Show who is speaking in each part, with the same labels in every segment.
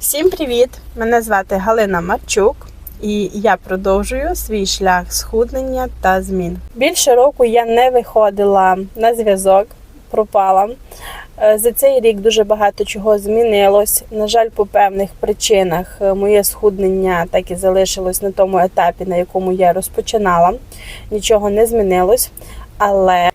Speaker 1: Всім привіт! Мене звати Галина Марчук, і я продовжую свій шлях схуднення та змін. Більше року я не виходила на зв'язок, пропала. Е, За цей рік дуже багато чого змінилось. На жаль, по певних причинах е, моє схуднення так і залишилось на тому етапі, на якому я розпочинала. Нічого не змінилось, але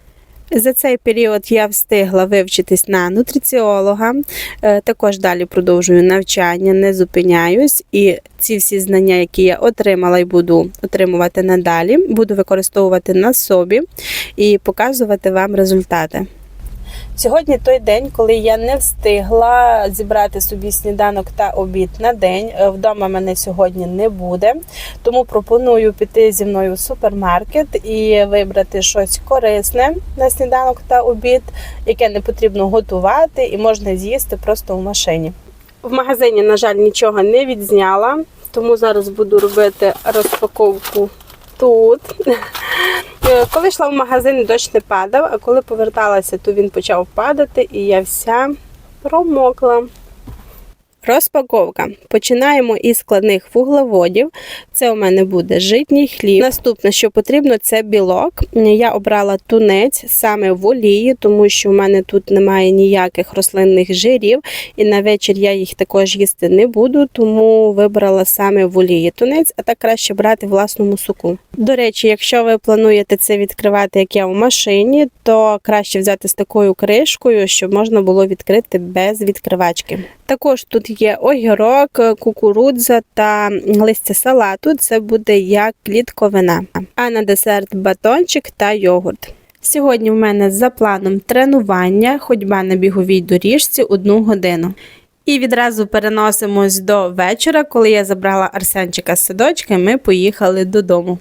Speaker 1: за цей період я встигла вивчитись на нутриціолога. Е, Також далі продовжую навчання, не зупиняюсь. І ці всі знання, які я отримала і буду отримувати надалі, буду використовувати на собі і показувати вам результати. Сьогодні той день, коли я не встигла зібрати собі сніданок та обід на день. Е, Вдома мене сьогодні не буде, тому пропоную піти зі мною в супермаркет і вибрати щось корисне на сніданок та обід, яке не потрібно готувати і можна з'їсти просто в машині. В магазині, на жаль, нічого не відзняла, тому зараз буду робити розпаковку тут. Е, Коли йшла в магазин, дощ не падав, а коли поверталася, то він почав падати, і я вся промокла. Розпаковка. Починаємо із складних вуглеводів. Це у мене буде житній хліб. Наступне, що потрібно, це білок. Я обрала тунець саме в олії, тому що в мене тут немає ніяких рослинних жирів, і на вечір я їх також їсти не буду, тому вибрала саме в олії тунець, а так краще брати власному соку. До речі, якщо ви плануєте це відкривати, як я в машині, то краще взяти з такою кришкою, щоб можна було відкрити без відкривачки. Також тут є огірок, кукурудза та листя салату. Це буде як клітковина. А на десерт батончик та йогурт. Сьогодні в мене за планом тренування, ходьба на біговій доріжці одну годину. І відразу переносимось до вечора, коли я забрала Арсенчика з садочка, ми поїхали додому.